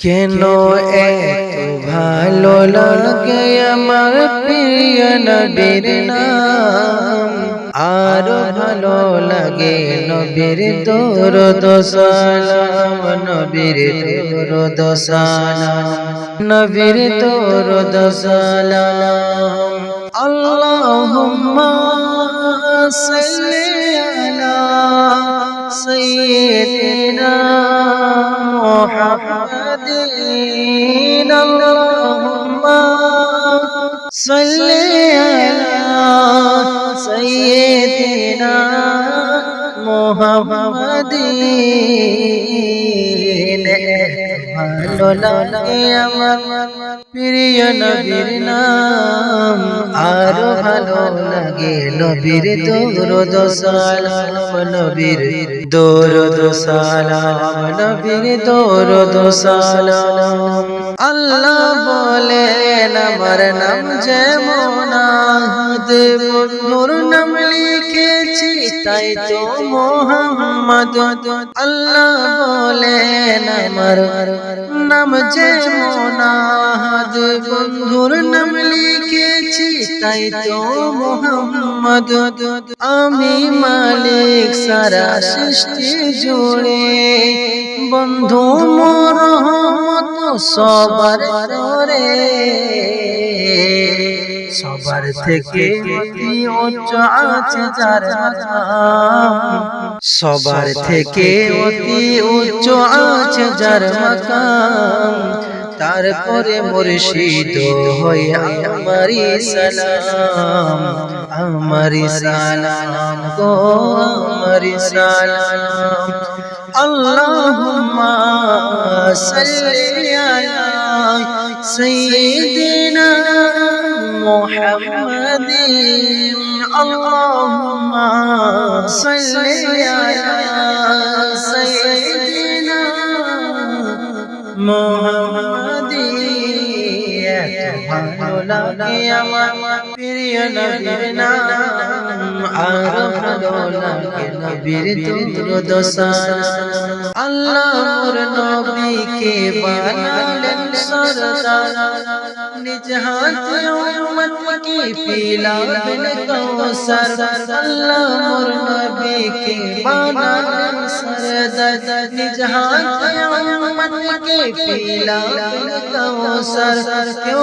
কেন এত ভালো লাগে আমার প্রিয় নবীর নাম? আর ভালো লাগে নবীর তোর দশালাম নবীর তোর দশালাম নবীর তোর দশালাম আল্লাহুম্মা সাল্লি আলা সাইয়্যিদিনা মুহাম্মদ صل على سيدنا মোহাম্মদিন ভালো লাগে আমার প্রিয় নবীর নাম। আরও ভালো লাগে নবীর দৌরদ সালাম, নবীর দৌরদ সালাম, নবীর আল্লাহ বলেন, আমার নাম যেমন আহদ নাম লিখেছি, তাই তো মোহাম্মদ, আল্লাহ বলেন আমার নাম যেমন আহাদ বন্ধুর নাম লিখেছি, তাই তো মোহাম্মদ। আমি মালিক, সারা সৃষ্টি জুড়ে। বন্ধু, মোর সবার করে সবার থেকে উচ্চ আছে যার সবার থেকে অতি উচ্চ আছে যার মাকাম। তারপরে মুর্শিদ হয়ে আমারি সালাম। আমারি সালাম গো আমারি সালাম। আল্লাহুম্মা সাল্লি আলা সাইয়্যিদিনা আল্লাহুম্মা সাল্লি আলা সাইয়্যিদিনা মুহাম্মাদিন এত ভালো লাগে আমার প্রিয় নবীর নাম আর ভালো লাগে নবীর দরুদ সালাম আল্লাহ মোর নবীকে বানালেন সরদার নিজ হাতে উম্মতকে পিলাবেন কৌসর আল্লাহ মোর নবীকে বানালেন সরদার নিজ হাতে উম্মতকে পিলাবেন কৌসর কেউ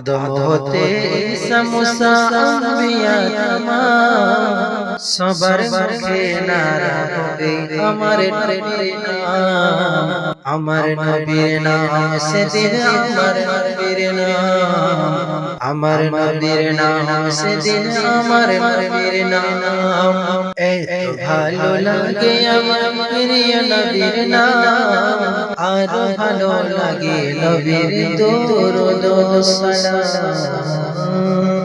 আদম হতে সমসা আম্বিয়া সবার মুখে নারা হবে আমার নাম। আমার নবীর নাম সেদিন আমার নবীর নাম। আমার নবীর নাম সেদিন আমার নবীর নাম। এত ভালো লাগে আমার প্রিয় নবীর নাম। আর ভালো লাগে নবীর দরুদ সালাম।